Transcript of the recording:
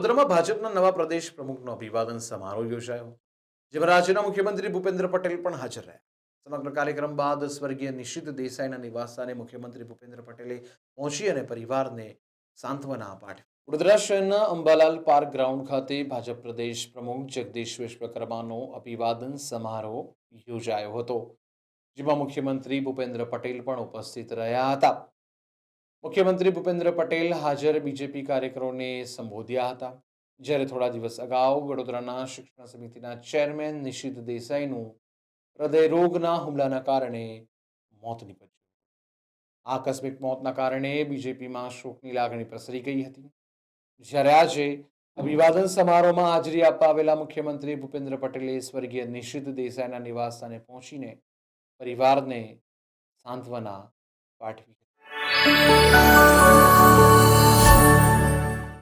વડોદરામાં ભાજપના નવા પ્રદેશ પ્રમુખનો અભિવાદન સમારોહ યોજાયો, જેમાં રાજ્યના મુખ્યમંત્રી ભૂપેન્દ્ર પટેલ પણ હાજર રહ્યા. સમગ્ર કાર્યક્રમ બાદ સ્વર્ગીય નિશિત દેસાઈના નિવાસસ્થાને મુખ્યમંત્રી ભૂપેન્દ્ર પટેલે પહોંચી અને પરિવારને સાંત્વના પાઠવી. વડોદરા શહેરના અંબાલાલ પાર્ક ગ્રાઉન્ડ ખાતે ભાજપ પ્રદેશ પ્રમુખ જગદીશ વિશ્વકર્માનો અભિવાદન સમારોહ યોજાયો હતો, જેમાં મુખ્યમંત્રી ભૂપેન્દ્ર પટેલ પણ ઉપસ્થિત રહ્યા હતા. મુખ્યમંત્રી ભૂપેન્દ્ર પટેલ હાજર બીજેપી કાર્યકરોને સંબોધ્યા હતા. જ્યારે થોડા દિવસ અગાઉ વડોદરાના શિક્ષણ સમિતિના ચેરમેન નિશિત દેસાઈનું હૃદયરોગના હુમલાના કારણે મોત નીપજ્યું. આકસ્મિક મોતના કારણે બીજેપીમાં શોકની લાગણી પ્રસરી ગઈ હતી. જ્યારે આજે અભિવાદન સમારોહમાં હાજરી આપવા આવેલા મુખ્યમંત્રી ભૂપેન્દ્ર પટેલે સ્વર્ગીય નિશિત દેસાઈના નિવાસસ્થાને પહોંચીને પરિવારને સાંત્વના પાઠવી